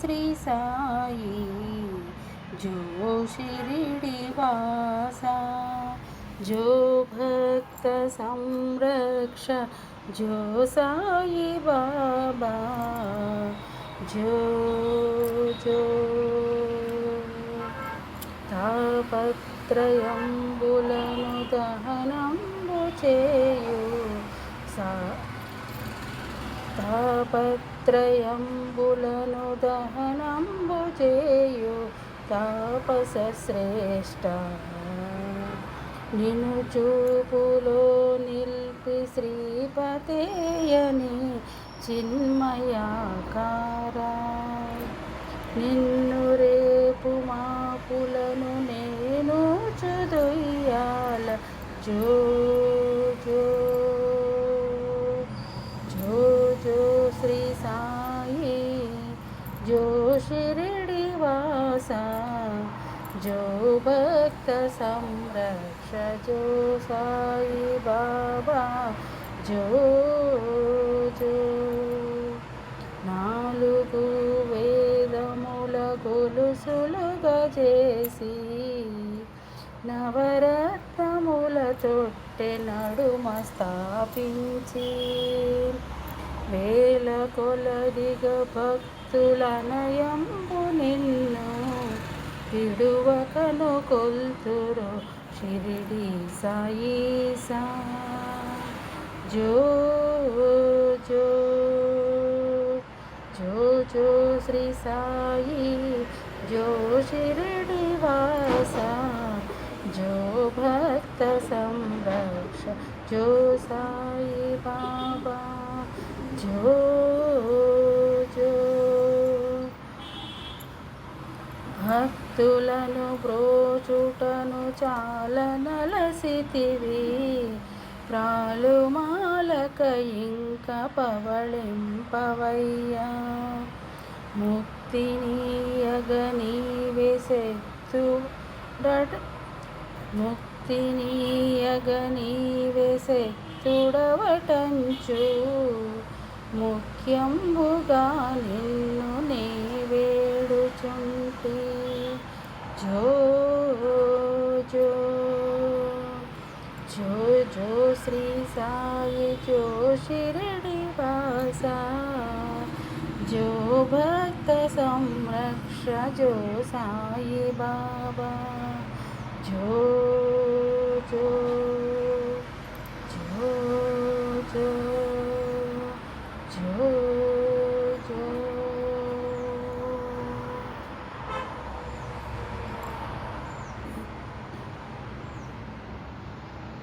శ్రీ సాయి जो शिरडी वासा जो भक्त संरक्ष जो साई बाबा जो जो తాపత్రయంబులను దహనంబు చేయు సా తాపత్రయంబులను దహనంబు చేయు తాపస శ్రేష్ట నిను చూపులో నిల్పి శ్రీపతేయని చిన్మయాకార. నిన్ను రేపు మాపులను నేను చదుయ్యాల. జో జో షిరిడి వాసా जो भक्त संरक्ष जो साई बाबा जो जो నాలుగు వేదముల గొలుసులుగా చేసి నవరత్నముల తొట్టె నడుమ స్థాపించి వేల కొలదిగా భక్తుల నయంబు నిన్ను విడువకను కొల్తురు షిరిడి సాయి సా. జో జో జో జో శ్రీ సాయి జో షిరిడి వాస. జో భక్త సంరక్ష జో సాయి బాబా. జో జో భక్తులను బ్రోచుటను చాలనలసితివి. నలసితివి ప్రాలుమాలక ఇంక పవళింపవయ్యా. ముక్తినీయగని వెసెత్తు ముక్తినీయగని వెసెత్తుడవటంచు ముఖ్యంబుగా నిన్ను నే వేడుచుంటి జో జో జో జో శ్రీ సాయి జో షిరడి వాసా జో భక్త సంరక్ష జో సాయి బాబా జో జో జో జో జో